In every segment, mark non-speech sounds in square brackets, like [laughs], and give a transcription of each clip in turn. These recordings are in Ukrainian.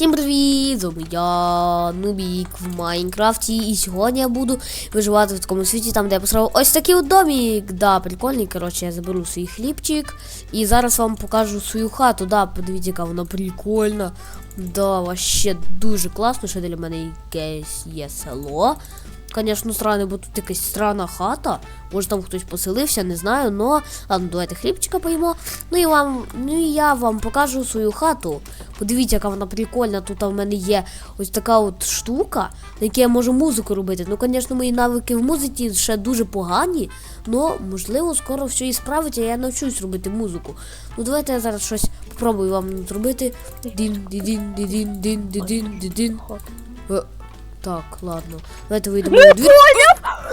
Всім привіт! З я, Нубік в Майнкрафті. І сьогодні я буду виживати в такому світі, там, де я построю ось такий от домик. Да, прикольний. Коротше, я заберу свій хлібчик. І зараз вам покажу свою хату. Да, подивіться, яка вона прикольна. Да, вообще дуже класно, що для мене якесь є село. Звісно, странно, бо тут якась странна хата. Може там хтось поселився, не знаю, но ладно, давайте хлібчика поїмо. Ну і вам, ну і я вам покажу свою хату. Подивіться, яка вона прикольна. Тут в мене є ось така от штука, на якій я можу музику робити. Ну, звісно, мої навики в музиці ще дуже погані, но можливо скоро все і справиться, я навчусь робити музику. Ну давайте я зараз щось попробую вам зробити. Дін, дідін, дідін, дін, дідін, дідін. Е, Так, ладно. Давайте вийдемо. на двір.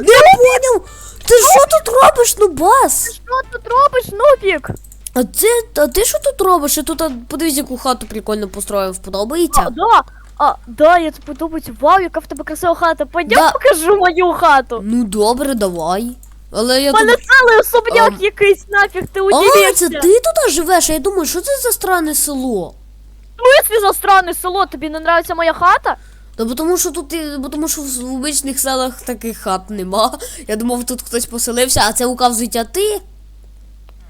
Не поняв! Ти що тут робиш, ну бас? Що тут робиш, Нубік? А ти, а ти що тут робиш? Я тут а, подивись, яку хату прикольно построїв, А, да, а, да, я тобі подобається. Вау, яка в тебе красива хата. Пойдем Да. покажу мою хату. Ну добре, давай. Але я У мене тут. цілий особняк А, якийсь нафіг, ти А, удивишся. це ти тут живеш? А я думаю, що це за странне село? В смислі за странне село, тобі не нравиться моя хата? Та бо тому що тут, бо тому що в обичних селах таких хат нема. Я думав, тут хтось поселився, а це указується ти.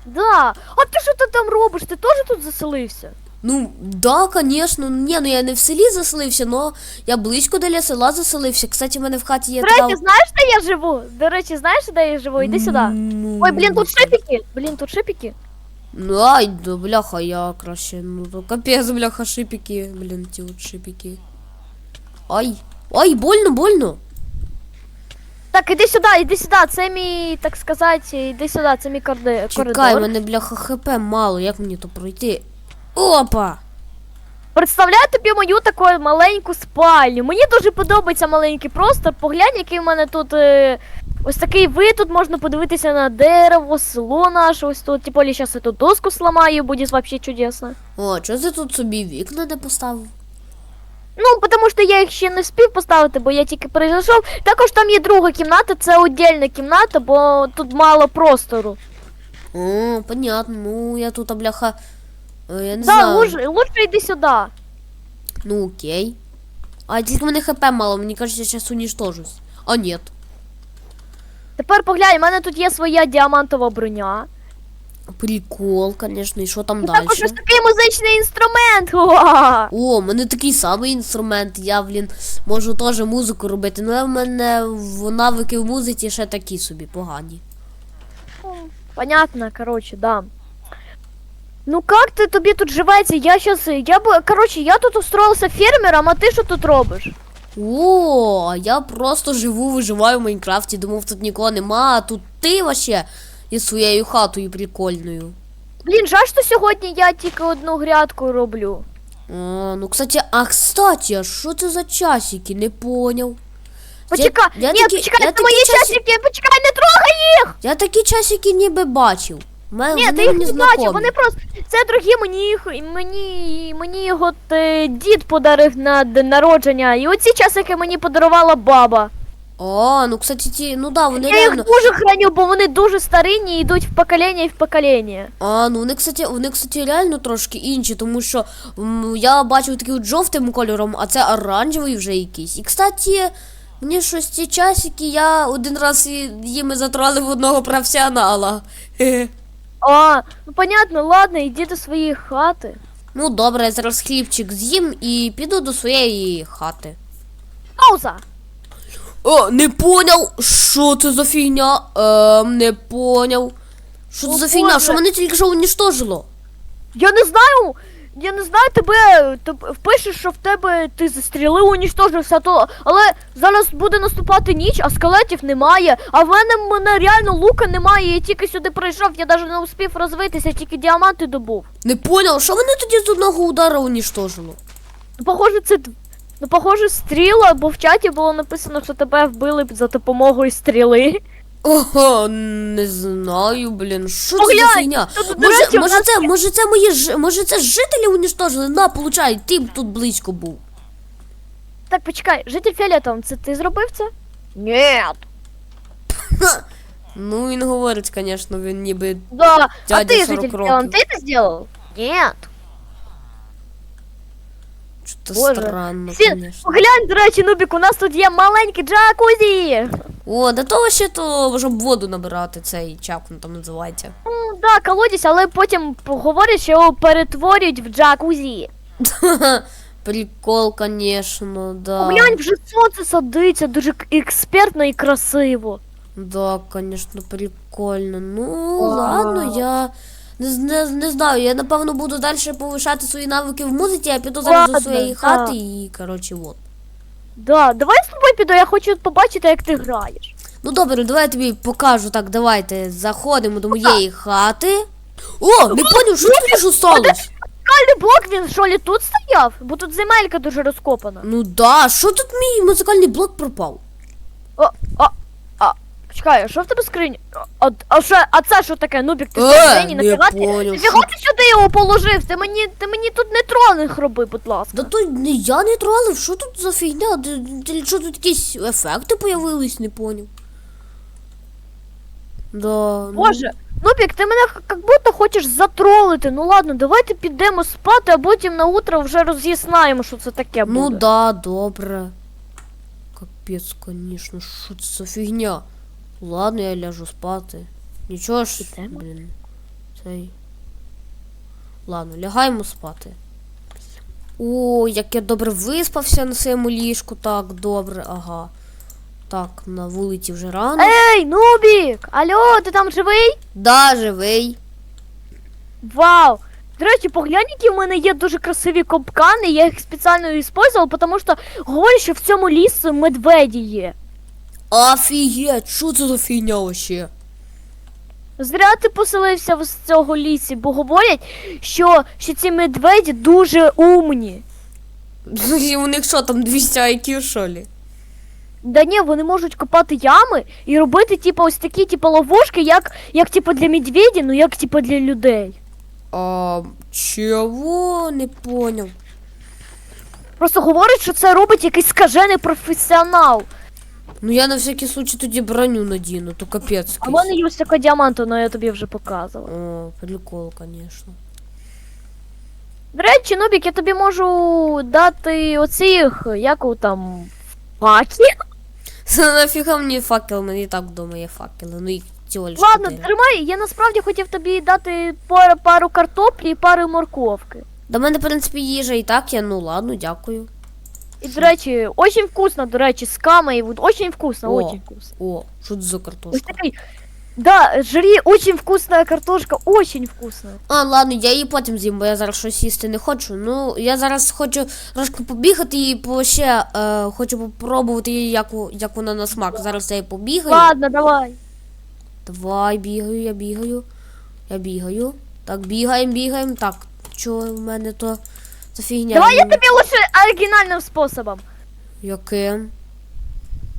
Да. А ти що ти там робиш? Ти теж тут заселився? Ну, да, конечно. Ні, ну я не в селі заселився, но я близько біля села заселився. Кстати, в мене в хаті є До така... речі, знаєш, де я живу? До речі, знаєш, де я живу? Іди сюди. Ну, Ой, блін, тут шипіки. Блін, тут шипіки. Ну, ай, да, бляха, я краще. Ну, то капець, бляха, шипики. Блін, ті от шипики. Ай, ай, больно, больно. Так, іди сюди, іди сюди. Це мій, так сказати, іди сюди, це мій корди- Чекай, коридор. в мене, бляха, хп мало, як мені то пройти? Опа! Представляю тобі мою таку маленьку спальню. Мені дуже подобається маленький простор. Поглянь, який в мене тут е, ось такий вид. Тут можна подивитися на дерево, село наше. Ось тут. Тим більше, зараз я тут доску сломаю, буде вообще чудесно. О, чого ти тут собі вікна не поставив? Ну, тому що я їх ще не встиг поставити, бо я тільки прийшов. Також там є друга кімната, це віддільна кімната, бо тут мало простору. О, понятно, ну я тут, а, бляха. е, Я не Да, знаю. лучше, лучше йди сюди. Ну окей. А тільки мене хп мало, мені кажуть, я зараз уничтожусь. А нет. Тепер поглянь, у мене тут є своя діамантова броня. Прикол, конечно, і що там І далі? також ось такий музичний інструмент. Уа! [laughs] О, в мене такий самий інструмент. Я, блін, можу теж музику робити. Ну, в мене в навики в музиці ще такі собі погані. Понятно, короче, да. Ну как ты тобі тут живеться? Я щас, я б, короче, я тут устроился фермером, а ти що тут робиш? О, я просто живу, виживаю в Майнкрафті, думав, тут нікого нема, а тут ти вообще із своєю хатою прикольною. Блін, жаль, що сьогодні я тільки одну грядку роблю. А, ну, кстати, а кстати, а що це за часики? Не поняв. Почекай, я ні, такі- почекай, я це мої часики, почекай, не трогай їх! Я такі часики ніби бачив. Мене Ні, ти їх не бачив, вони просто. Це другі мені їх, мені, мені його е, дід подарив на день народження, і оці часики мені подарувала баба. А, ну, кстати, ті, ну да, вони Я їх дуже храню, бо вони дуже старинні і йдуть в покоління і в покоління. А, ну вони, кстати, вони, кстати, реально трошки інші, тому що м, я бачив такий от жовтим кольором, а це оранжевий вже якийсь. І, кстати, мені щось ці часики, я один раз і- їми затралив одного професіонала. Хе-хе. А, ну понятно, ладно, йди до своєї хати. Ну, добре, я зараз хлібчик з'їм і піду до своєї хати. Пауза! О, не поняв, що це за фігня? Ем, не поняв. Що це О, за фігня? Боже. Що мене тільки що унічтожило? Я не знаю, я не знаю тебе, ти впишеш, що в тебе ти застрілив, унічтожився, то, але зараз буде наступати ніч, а скелетів немає, а в мене, в мене реально лука немає, я тільки сюди прийшов, я навіть не успів розвитися, тільки діаманти добув. Не поняв, що мене тоді з одного удара унічтожило? Ну, похоже, це, ну, похоже, стріла, бо в чаті було написано, що тебе вбили за допомогою стріли. Ого, не знаю, блін, що це за Поглянь, фігня? тут, до Може, речі, в може нас це, може це мої ж, може це жителі унічтожили? На, получай, ти б тут близько був. Так, почекай, житель фіолетовим, це ти зробив це? Ні. Ну він говорить, звісно, він ніби. Да. а Дядя ты, 40 житель років. фиолетовым, ты это сделал? Что-то странно, Всі, конечно. поглянь, до речі, Нубік, у нас тут є маленький джакузі. О, до того ще то, щоб воду набирати, цей чак, він там називається. Ну, да, колодязь, але потім говорять, що його перетворюють в джакузі. [laughs] Прикол, конечно, да. Поглянь, вже сонце садиться дуже к- експертно і красиво. Да, конечно, прикольно. Ну, Вау. ладно, я не, не, не знаю. Я напевно буду далі повишати свої навики в музиці, я піду зараз до Ладно, своєї да. хати і, коротше, от. Да, давай з тобою піду, я хочу побачити, як ти граєш. Ну добре, давай я тобі покажу. Так, давайте заходимо до моєї хати. О, не поняв, що тут що сталося? Кальний блок він що ли тут стояв? Бо тут земелька дуже розкопана. Ну да, що тут мій музикальний блок пропав? О, а, а, а що в тебе скрині? А, а, що, а це що таке? Нубік, ти Е, що скрині не накривати? поняв, Фіго що- ти сюди його положив? Ти мені, ти мені тут не тролинг роби, будь ласка. Да то не я не тролив, що тут за фігня? Де- Що тут якісь ефекти появились, не поняв. Да, ну, Боже, Нубік, ти мене х- як будто хочеш затролити. Ну ладно, давайте підемо спати, а потім на утро вже роз'яснаємо, що це таке буде. Ну да, добре. Капець, конечно, що це за фігня? Ладно, я ляжу спати. Нічого ж, блін. Цей. Ладно, лягаємо спати. О, як я добре виспався на своєму ліжку, так, добре, ага. Так, на вулиці вже рано. Ей, Нубік! Алло, ти там живий? Да, живий. Вау! До речі, поглянь, які в мене є дуже красиві копкани, я їх спеціально використовував, тому що говорять, що в цьому лісі медведі є. Офігеть, що це за фігня вообще? Зря ти поселився в цього лісі, бо говорять, що, що ці медведі дуже умні. У них що там 200 IQ, що ли? Да ні, вони можуть копати ями і робити, типу, ось такі, типу, ловушки, як, як типу, для медведів, ну як типу, для людей. А, чого? Не понял. Просто говорять, що це робить якийсь скажений професіонал. Ну я на всякий случай тоді броню надіну, то капець. А в мене є ось така діаманта, але я тобі вже показувала. О, прикол, конечно. До речі, Нубік, я тобі можу дати оцих, як у там, факі. Це нафіга мені факел, мені і так вдома є факели, ну їх цього лиш Ладно, чотири. тримай, я насправді хотів тобі дати пару, пару картоплі і пару морковки. До мене, в принципі, їжа і так є, ну ладно, дякую. І, до речі, очень вкусно, до речі, з камою, вот, очень вкусно, О. очень вкусно. О, що це за Ось картошка? такий, да, жри, очень вкусная картошка, очень вкусная. А, ладно, я її потім з'їм, бо я зараз щось їсти не хочу. Ну, я зараз хочу трошки побігати і по ще е, хочу попробувати її, як, у- як вона на смак. Зараз я її побігаю. Ладно, давай. Давай, бігаю, я бігаю. Я бігаю. Так, бігаємо, бігаємо. Так, що в мене то за фігня? Давай я Ну, тобі лучше оригінальним способом Яким?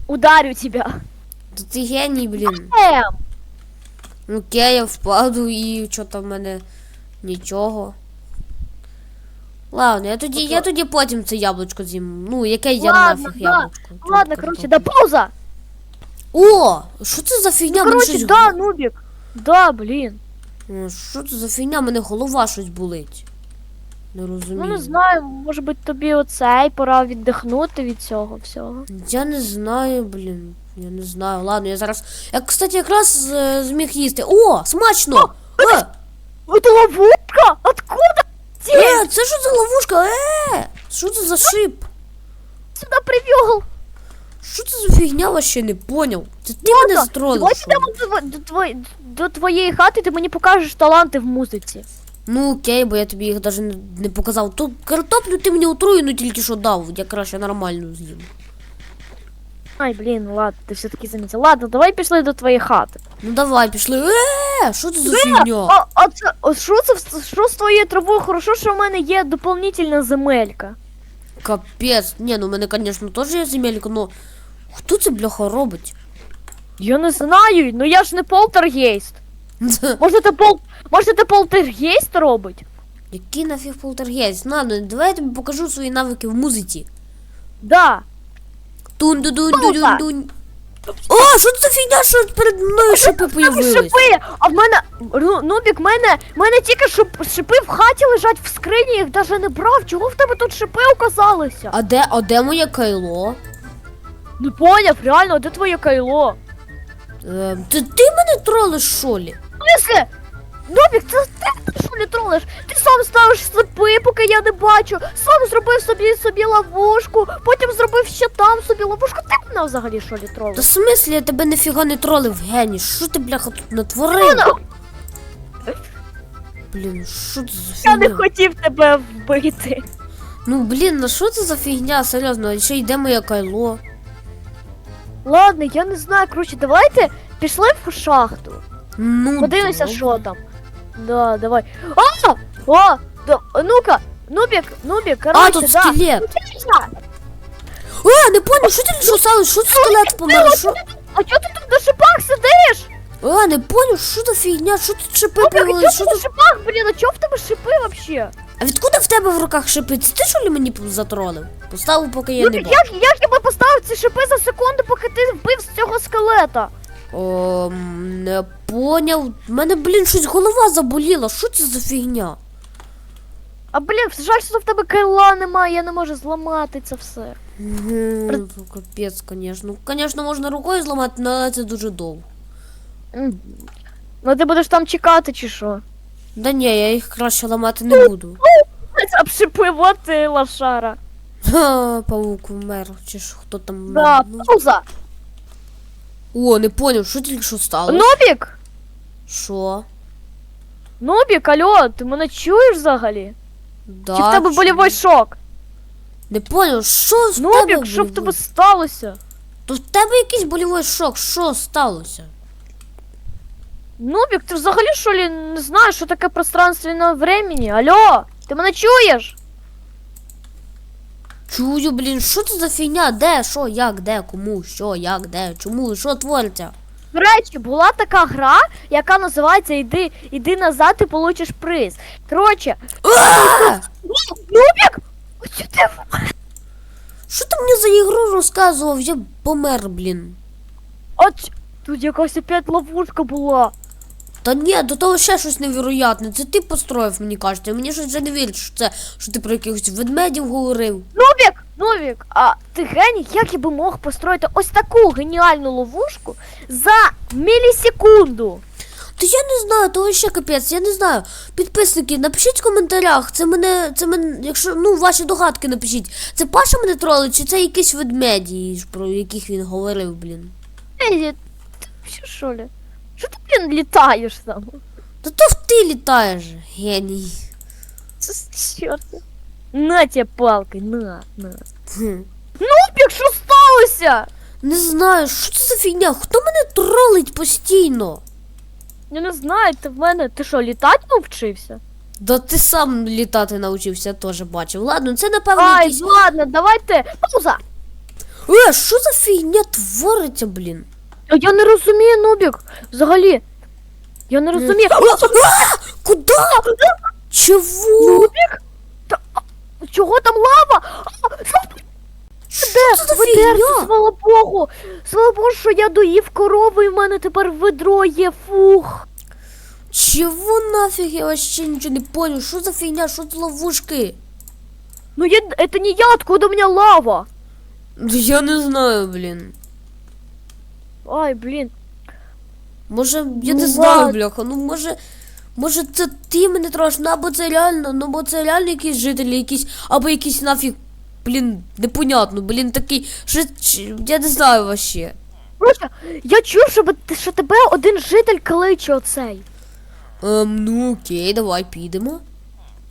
ударю тебя. Та ти геній, блін. Ем. Окей, я впаду і що там в мене нічого. Ладно, я тоді, я тоді потім це яблучко з'їм. Ну, яке я Ладно, нафіг да. яблучко. Ладно, картоплю. короче, да пауза. О! Що це за фігня? Мене Короче, щось да, Нубик. Да, блін. Е, Що це за фігня? Мене голова щось болить. Не розумію. Ну не знаю, може бути тобі оцей пора віддихнути від цього всього. Я не знаю, блін. Я не знаю. Ладно, я зараз. Я, кстати, якраз е, зміг їсти. О, смачно! Е, Это ловушка? Откуда? е, це що за ловушка? Е! Що це за шип? Сюда привел. Що це за фігня вообще не поняв? Це ти мене Давай стролив. що ли? підемо до, до, твої- до твоєї хати, ти мені покажеш таланти в музиці. Ну окей, бо я тобі їх навіть не, показав. То картоплю ти мені отруєну тільки що дав. Я краще нормально з'їм. Ай, блін, ладно, ти все-таки замітив. Ладно, давай пішли до твоєї хати. Ну давай, пішли. Е, що це за фігня? А, а це, а що це що з твоєю травою? Хорошо, що в мене є доповнительна земелька. Капець. Ні, ну в мене, звісно, теж є земелька, но хто це бляха робить? Я не знаю, ну я ж не полтергейст. [laughs] Може ти пол. Може ти полтергейст робить? Який нафіг полтергейст? Ладно, давай я тобі покажу свої навики в музиці. Да. тун ду дун ду дун дун О, що це фігня, що перед мною шипи появились? Шипи! А в мене. Ну, Нубік, в мене, в мене тільки шип, шипи в хаті лежать в скрині, їх навіть не брав. Чого в тебе тут шипи оказалися? А де, а де моє кайло? Не поняв, реально, а де твоє кайло? Ем, ти, ти мене тролиш, що лі? Мисли! Нубік, це ти що не тролиш? Ти сам ставиш сліпи, поки я не бачу. Сам зробив собі собі ловушку, потім зробив ще там собі ловушку. Ти мене взагалі що не Та тролиш? в смислі я тебе ніфіга не тролив, геній, що ти, бляха, тут натворив? Ну, Блін, що це за Я не фігня? хотів тебе вбити. Ну, блін, на що це за фігня, серйозно, і ще йде моє кайло? Ладно, я не знаю, коротше, давайте пішли в шахту. Ну, Подивимося, добре. що там. Да, давай. А! О! Да, ну-ка, Нубік, Нубік, коротше, А, тут да. скелет. А, не понял, що ти що сталося? Що це скелет помер? Що? А чого ти тут на шипах сидиш? А, не понял, що за фігня? Що тут шипи Нубік, а чого Що ти на тут? шипах, блін, а чого в тебе шипи вообще? А відкуди в тебе в руках шипи? Це ти що ли мені затролив? Поставив, поки я не Нубік, бачу. як, як я би поставив ці шипи за секунду, поки ти вбив з цього скелета? О, не поняв. У мене, блін, щось голова заболіла. Що це за фігня? А блін, жаль, що в тебе кайла немає, я не можу зламати це все. Мгм, ну, Капець, звісно. Звісно, можна рукою зламати, але це дуже довго. Ну ти будеш там чекати чи що? Да ні, я їх краще ламати не буду. Обшипи, вот ти лошара. Ха, паук вмер, чи ж хто там. Да, ну. пауза. О, не поняв, що тільки що стало? Нубік! Що? Нубік, алло, ти мене чуєш взагалі? Да, Чи в тебе чую. шок? Не поняв, що в тебе Нубік, що в тебе больовий? сталося? То в тебе якийсь больовий шок, що сталося? Нубік, ти взагалі що ли не знаєш, що таке пространственне времени? Алло, ти мене чуєш? Чую, блін, що це за фігня? Де, що, як, де, кому, що, як, де, чому, що твориться? До речі, була така гра, яка називається Іди, іди назад і получиш приз. Коротше! Нубік! Ти Що ти мені за ігру розказував? Я помер, блін. От тут якась опять ловушка була. Та ні, до того ще щось невероятне. Це ти построїв, мені кажеться. Мені щось вже не вірить, що це, що ти про якихось ведмедів говорив. Нубік, Нубік, а ти геній, як я би мог построїти ось таку геніальну ловушку за мілісекунду? Та я не знаю, того ще капець, я не знаю. Підписники, напишіть в коментарях. Це мене, це мене, якщо ну ваші догадки напишіть. Це Паша мене тролить, чи це якісь ведмеді, про яких він говорив, блін. Ей, ти що, що ли? Що ти, блін, літаєш там? Та то ти літаєш, геній. Це чорт. На тебе палкой, на, на. Хм. Нубік, що сталося? Не знаю, що це за фігня? Хто мене тролить постійно? Я не знаю, ти в мене. Ти що, літати навчився? Да ти сам літати навчився, теж бачив. Ладно, це напевно Ай, якийсь. ладно, давайте. Пауза. Е, що за фігня твориться, блін? А Я не розумію, Нубік. Взагалі. Я не розумію. Куда? Чого? Нубік? Та, а, чого там лава? А, що Що це за Ведерце, фігня? слава Богу. Слава Богу, що я доїв корову і в мене тепер ведро є. Фух. Чого нафіг? Я вообще нічого не понял. Що за фігня? Що за ловушки? Ну я, это не я, откуда у меня лава? Ну, Я не знаю, блін. Ай, блін. Може, я Ну, не знаю, ладно. бляха. Ну може. Може це ти мене трошки, ну або це реально, ну бо це реально якісь жителі, якісь, або якісь нафіг, блін, непонятно, блін, такий, що, я не знаю вообще. Просто я чув, що, що тебе один житель кличе оцей. Ем, ну окей, давай підемо.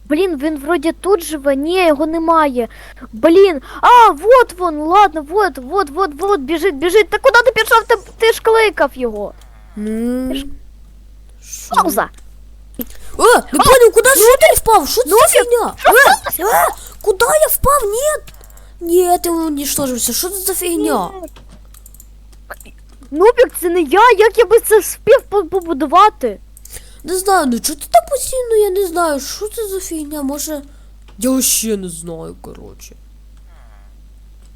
Блін, він вроді тут живе, ні, його немає. Блін, а, вот вон, ладно, вот, вот, вот, вот, біжить, біжить. Та куди ти пішов? Ти, ти ж кликав його. Ну. Ти ж- Пауза. Е, не понял, куди житель впав? Що це за фігня? Е, е, куди я впав? Ні. Ні, ти уничтожився. Що це за фігня? Нубік, це не я, як я би це спів по- побудувати? Не знаю, ну чого ти так постійно, я не знаю, що це за фігня, може. Я вообще не знаю, коротше.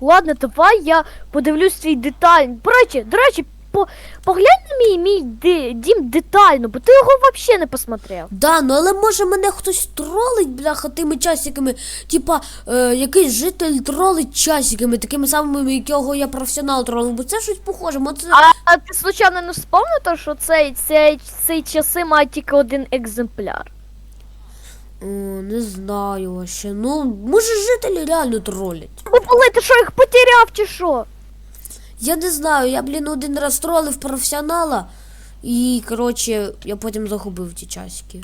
Ладно, давай я подивлюсь твій деталь. До речі, до речі, по, поглянь на мій, мій ди- дім детально, бо ти його взагалі не посмотрев. Да, ну але може мене хтось тролить, бляха, тими часиками. Типа, е, якийсь житель тролить часиками, такими самими, якого я професіонал тролив, бо це щось похоже. мо це... А, а ти случайно не вспомнив, то, що цей, цей, цей часи має тільки один екземпляр? О, не знаю вообще. Ну, може жителі реально тролять. Бо були, ти що їх потеряв чи що? Я не знаю, я, блін, один раз тролив професіонала. І, коротше, я потім загубив ті часики.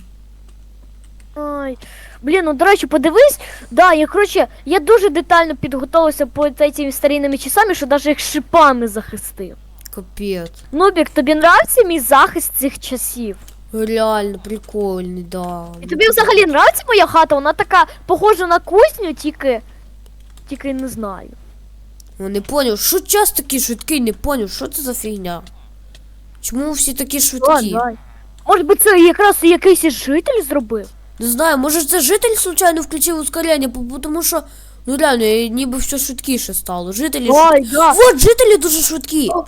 Ай. Блін, ну до речі, подивись. Да, я коротше, я дуже детально підготувався по цими старинними часами, що навіть їх шипами захистив. Капець. Нубік, тобі нравиться мій захист цих часів? Реально прикольний, да. І тобі взагалі нравиться моя хата? Вона така похожа на кузню, тільки. Тільки не знаю. Ну, не поняв, що час такий швидкий, не поняв, що це за фігня? Чому всі такі швидкі? Ладно. Може би це якраз якийсь житель зробив? Не знаю, може це житель случайно включив ускорення, тому що, ну реально, ніби все швидкіше стало. Жителі швид- Ой, да. Вот, жителі дуже швидкі. О.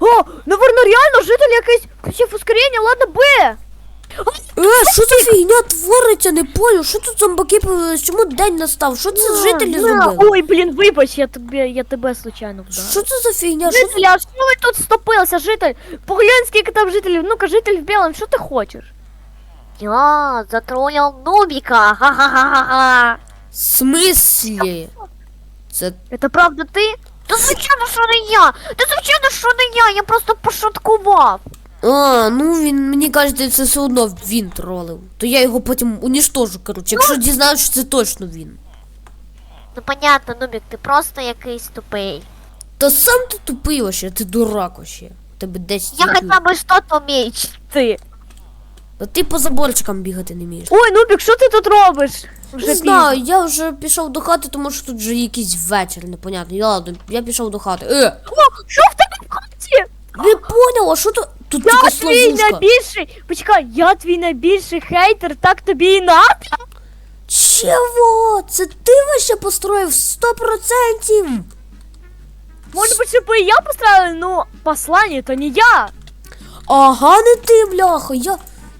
О, наверно, реально житель якийсь включив ускорення, ладно би. Е, що за фігня твориться, не поняв, що тут зомбаки появились, чому день настав, що це жителі На, зробили? Ой, блін, вибач, я тебе, я тебе случайно вдарив. Що це за фігня? Що Житель, а що ви тут стопилися, житель? Поглянь, скільки там жителів. Ну-ка, житель в білому, що ти хочеш? Я затроллил Нубика, ха-ха-ха-ха-ха. В смислі? Це Это правда ти? Та звичайно, що не я. Та звичайно, що не я, я просто пошуткував. А, ну він, мені кажеться, це все одно він тролив. То я його потім уніштожу, коротше, якщо дізнаюсь, що це точно він. Ну понятно, Нубик, ти просто якийсь тупий. Та сам ти тупий вообще, ти дурак вообще. Тебе 10 Я хотя бы что-то умею. Ти. Та ти по заборчикам бігати не вмієш. Ой, Нубік, що ти тут робиш? Вже Не знаю, я вже пішов до хати, тому що тут вже якийсь вечір, непонятно. Я ладно, я пішов до хати. Е, О, що в тебе в хаті? не поняв, а що тут? Тут Я якась твій ловушка. найбільший. Почекай, я твій найбільший хейтер, так тобі і надо? Чого? Це ти вище построїв 100%? Може быть, щоб и я поставила, ну, послання, то не я. Ага, не ти, бляха. Я,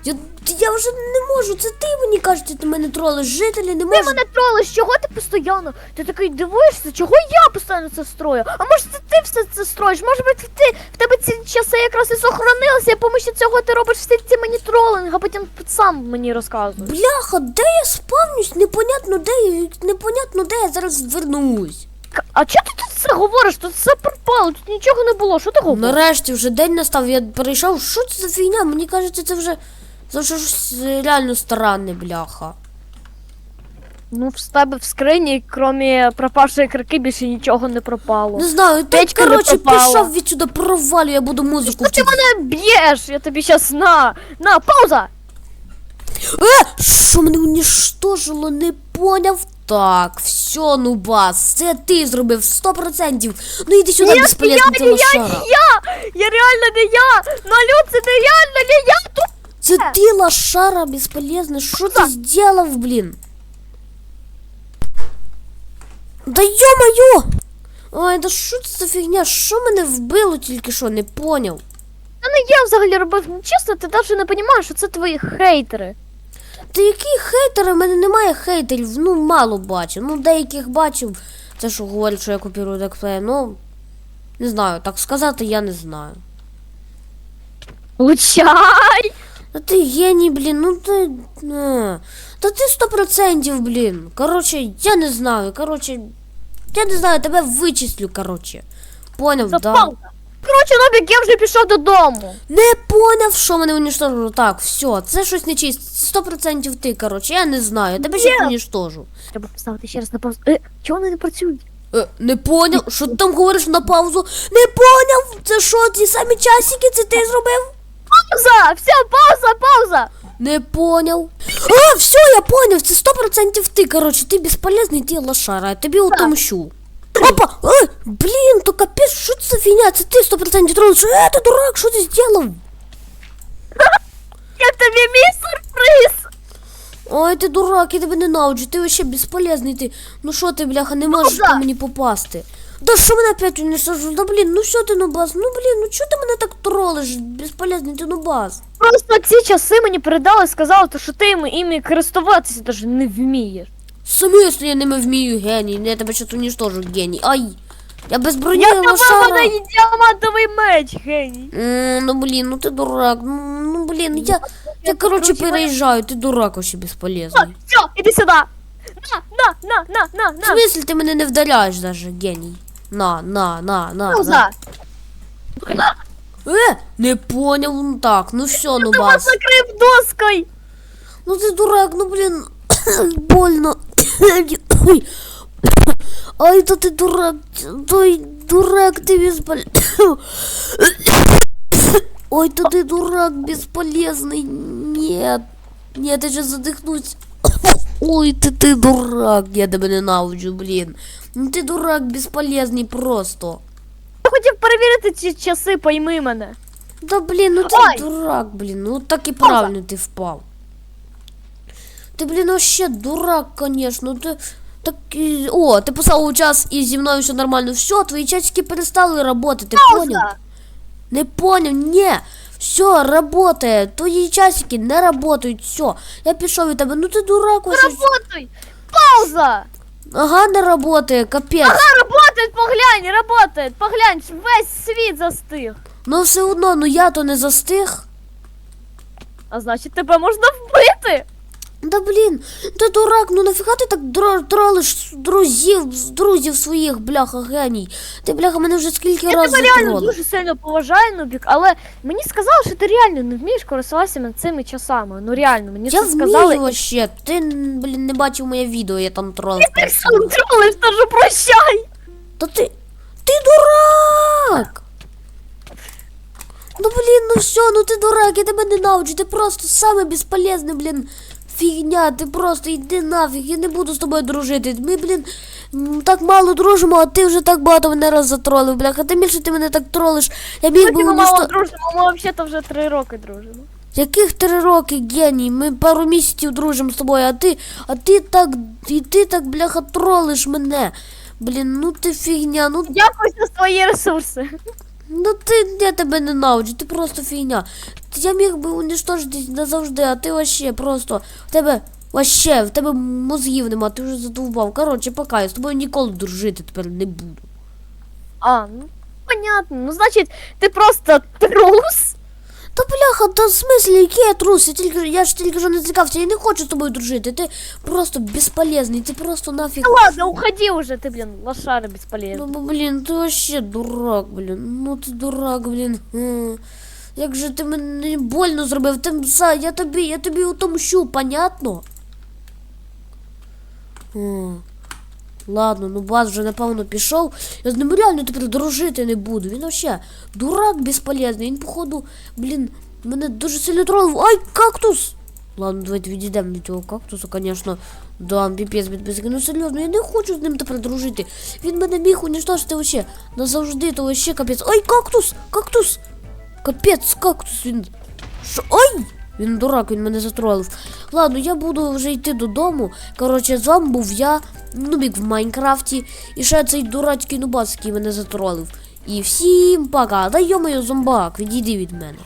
я, я вже не можу. Це ти мені кажете, ти мене тролиш. Жителі не Ти мене тролиш, чого ти постійно? Ти такий дивишся, чого я постійно це строю? А може це ти все це строїш? Може бути ти в тебе ці часи якраз і сохранилися, і поміж цього ти робиш всі ці мені тролинг, а потім сам мені розказуєш. Бляха, де я спавнюсь? Непонятно де, я- непонятно де я зараз вернусь. А чого ти тут це говориш? Тут все пропало, тут нічого не було. Що ти говориш? Нарешті вже день настав, я перейшов. Що це за фігня? Мені кажеться, це вже це щось е, реально странне, бляха. Ну, в тебе в скрині, крім пропавшої крики, більше нічого не пропало. Не знаю, ти не коротше пропала. пішов відсюди, провалю, я буду музику Що ти вчити. мене б'єш? Я тобі щас на. На, пауза! Е, що мене уніштожило, не поняв. Так, все, ну бас, це ти зробив 100%. Ну іди сюди, я, ти я, лошара. я! Я реально не я! Налюд, це не реально не я! Тут Це ти лошара безполезний, що ти зробив, блін? Да ё-моё! Ой, да що це за фігня? Що мене вбило тільки що, не поняв. Та не я взагалі робив. Ну, чесно, ти навіть не розумієш, що це твої хейтери. Та які хейтери? У мене немає хейтерів, ну мало бачив. Ну, деяких бачив. Це що говорять, що я копірую декплея, ну. Не знаю, так сказати я не знаю. Лучай! Та ти геній, блін, ну ти. Не. Та ти сто процентів, блін. Коротше, я не знаю. Коротше, я не знаю, тебе вичислю, коротше. Поняв, да? Запав. Коротше, Нобік, я вже пішов додому. Не поняв, що мене уніштожило. Так, все, це щось нечисть. Сто процентів ти, коротше, я не знаю. Я тебе ще Ні. уніштожу. Треба поставити ще раз на паузу. Е, чого вони не працюють? Е, не поняв, що ти там говориш на паузу? Не поняв! Це що, ті самі часики, це ти зробив? Пауза! Все, пауза, пауза! Не поняв. А, все, я поняв, це сто процентів ти, коротше, ти безполезний, ти лошара, я тобі отомщу. Опа! Ай, блін, то капець, що це за фігня? Це ти сто процентів тролиш. Е, ти дурак, що ти зробив? [laughs] Я тобі мій сюрприз! Ой, ти дурак, я тебе ненавиджу, ти вообще безполезний ти. Ну що ти, бляха, не можеш Пауза. по мені попасти. Да що мене опять уничтожил? Да блін, ну що ти нубас? Ну блін, ну чого ти мене так тролиш? Безполезний ти нубас. Просто ці часи мені передали, сказали, то, що ти іми, іми користуватися навіть не вмієш. Смислі я ними вмію геній, я тебе щас уничтожу геній. Ай! Я без броні Я тебе лошара. мене діамантовий меч, геній. М, Ну блін, ну ти дурак. Ну, ну блін, я, я короче переїжджаю, ти дурак вообще безполезний. Все, іди сюди. На, на, на, на, на, В на. смысле ти мене не вдаряєш даже, геній? На, на, на, на. на. Пауза. Е, не поняв, ну так, ну все, ну Ти вас бас. закрив доскою. Ну ти дурак, ну блін, [coughs] больно. [coughs] Ой. Ай, то ти дурак, той дурак, ти безпол... [coughs] Ой, то ты дурак бесполезный. Нет. Нет, я сейчас задохнусь. Ой, ты ты дурак. Я тебе ненавиджу, блін. Ну ти дурак безполезний просто. Я хотів перевірити ці часи, пойми мене. Да блін, ну ти Ой! дурак, блін. Ну так і правильно ти впав. Ти, блін, вообще дурак, конечно. Ти так. і- О, ти поставив час і зі мною все нормально. Все, твої часики перестали работати, ти поняв? Пауза. Не понял, не. Все, работает. Твої часики не работають. Все. Я пішов від тебе. Ну ти дурак вообще. Работай. Пауза. Ага, не работає, капець. Ага, работает, поглянь, работает. Поглянь, весь світ застиг. Ну все одно, ну я то не застиг. А значить, тебе можна вбити. Да блін, ти дурак, ну нафіга ти так тролиш друзів, друзів своїх, бляха, геній. Ти, бляха, мене вже скільки Я разів тебе реально тролив. дуже сильно поважаю, Нубік, але мені сказали, що ти реально не вмієш користуватися цими часами. Ну реально, мені Я це сказали. вмію вообще. Ти, блін, не бачив моє відео, я там тролив. Ти сам тролиш, та ж прощай. Та ти. Ти дурак! Ну блін, ну все, ну ти дурак, я тебе ненавиджу, ти просто саме безполезний, блін. Фігня, ти просто йди нафіг, я не буду з тобою дружити. Ми, блін, так мало дружимо, а ти вже так багато мене раз затролив, бляха. Тим більше ти мене так тролиш. Я міг би мало уничто... дружимо, ми взагалі вже три роки дружимо. Яких три роки, геній? Ми пару місяців дружимо з тобою, а ти, а ти так, і ти так, бляха, тролиш мене. Блін, ну ти фігня, ну Дякую за свої ресурси. Ну ти я тебе ненавиджу, ти просто фігня. Я міг би уничтожитись назавжди, а ти вообще просто. В тебе вообще, в тебе мозгів нема, ти вже задовбав. Коротше, пока, я з тобою ніколи дружити тепер не буду. А, ну понятно. Ну, значить, ти просто трус. Та бляха, та в смислі, який я трус? Я тільки я ж тільки що не злякався, я не хочу з тобою дружити. Ти просто безполезний, ти просто нафіг. Ну ладно, уходи уже, ты, блин, лошара бесполезный. Ну, бо, блін, ти вообще дурак, блін. Ну ти дурак, блін. Як же ти мені больно зробив? Ти, за, я тобі, я тобі отомщу, понятно? О. Ладно, ну бас вже напевно пішов. Я з ним реально тепер дружити не буду. Він вообще дурак безполезний. Він, походу, блін, мене дуже сильно тролив. Ай, кактус! Ладно, давайте відійдемо від цього кактуса, звісно. Да, піпець підписки. Ну серйозно, я не хочу з ним тепер дружити. Він мене міг уничтожити вообще. Назавжди, то вообще капець. Ай, кактус! Кактус! Капець, кактус він. Шо? Ой! Він дурак, він мене затролив. Ладно, я буду вже йти додому. Коротше, з вами був я, Нубік в Майнкрафті. І ще цей дурацький нубас, який мене затролив. І всім пока. Да йо-моє, зомбак, відійди від мене.